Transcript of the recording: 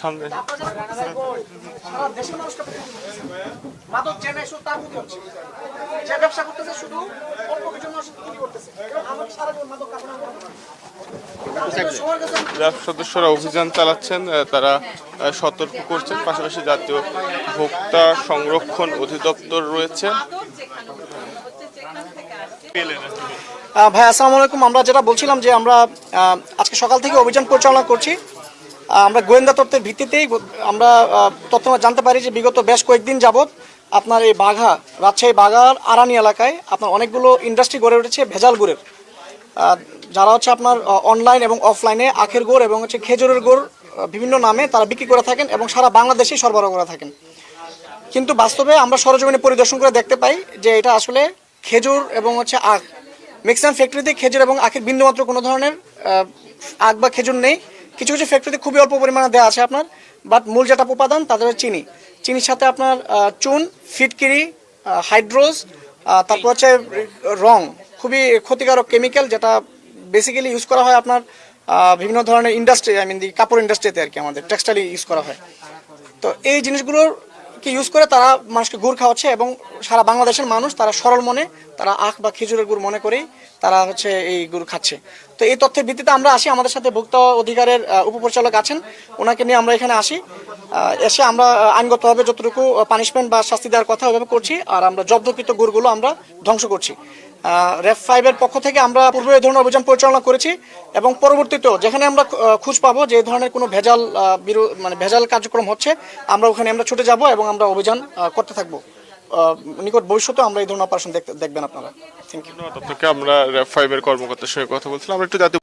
সামনে। মাদক শুধু তার প্রতি হচ্ছে। যে ব্যবসা করতেছে শুধু অল্প কিছু করতেছে। সারা জীবন মাদক কারখানা র্যাব সদস্যরা অভিযান চালাচ্ছেন তারা সতর্ক করছেন। পাশাপাশি জাতীয় ভোক্তা সংরক্ষণ অধিদপ্তর রয়েছে। মাদক যেখানে হচ্ছে যেখান থেকে আসছে। আহ, ভাই আসসালামু আলাইকুম। আমরা যেটা বলছিলাম যে আমরা আজকে সকাল থেকে অভিযান পরিচালনা করছি। আমরা গোয়েন্দা তত্ত্বের ভিত্তিতেই আমরা তথ্য জানতে পারি যে বিগত বেশ কয়েকদিন যাবৎ আপনার এই বাঘা, রাজশাহী বাঘার আরানি এলাকায় আপনার অনেকগুলো ইন্ডাস্ট্রি গড়ে উঠেছে ভেজাল গুড়ের। যারা হচ্ছে আপনার অনলাইন এবং অফলাইনে আখের গুড় এবং হচ্ছে খেজুরের গুড় বিভিন্ন নামে তারা বিক্রি করে থাকেন এবং সারা বাংলাদেশেই সরবরাহ করে থাকেন। কিন্তু বাস্তবে আমরা সরজমিনে পরিদর্শন করে দেখতে পাই যে এটা আসলে খেজুর এবং হচ্ছে আখ। ম্যাক্সিমাম ফ্যাক্টরিতে খেজুর এবং আখের বিন্দুমাত্র কোনো ধরনের আখ বা খেজুর নেই। কিছু কিছু ফ্যাক্টরিতে খুবই অল্প পরিমাণে দেওয়া আছে আপনার বাট মূল যেটা উপাদান তাদের চিনি। চিনির সাথে আপনার চুন, ফিটকিরি হাইড্রোজ তারপর হচ্ছে রং। খুবই ক্ষতিকারক কেমিক্যাল যেটা বেসিক্যালি ইউজ করা হয় আপনার বিভিন্ন ধরনের ইন্ডাস্ট্রি আই মিন দি কাপড় ইন্ডাস্ট্রিতে আর কি আমাদের টেক্সটাইল ইউজ করা হয়। তো এই জিনিসগুলোর কি ইউজ করে তারা মানুষকে গুড় খাওয়াচ্ছে এবং সারা বাংলাদেশের মানুষ তারা সরল মনে, তারা আখ বা খেজুরের গুড় মনে করেই তারা হচ্ছে এই গুড় খাচ্ছে। তো এই তথ্যের ভিত্তিতে আমরা আসি, আমাদের সাথে ভোক্তা অধিকারের উপপরিচালক আছেন। ওনাকে নিয়ে আমরা এখানে আসি। এসে আমরা আইনগতভাবে যতটুকু পানিশমেন্ট বা শাস্তি দেওয়ার কথা ওইভাবে করছি, আর আমরা জব্দকৃত গুড়গুলো আমরা ধ্বংস করছি। রেফ ফাইভের পক্ষ থেকে আমরা পূর্বে এই ধরনের অভিযান পরিচালনা করেছি এবং পরবর্তীতেও যেখানে আমরা খোঁজ পাবো যে এই ধরনের কোনো ভেজাল মানে ভেজাল কার্যক্রম হচ্ছে আমরা ওখানে আমরা ছুটে যাব এবং আমরা অভিযান করতে থাকব। নিকট ভবিষ্যতে আমরা এই ধরনের অপারেশন দেখবেন আপনারা। থ্যাংক ইউ আপনাকে। আমরা র্যাব ফাইভের কর্মকর্তার সঙ্গে কথা বলছিলাম। আমরা একটু জাতীয়।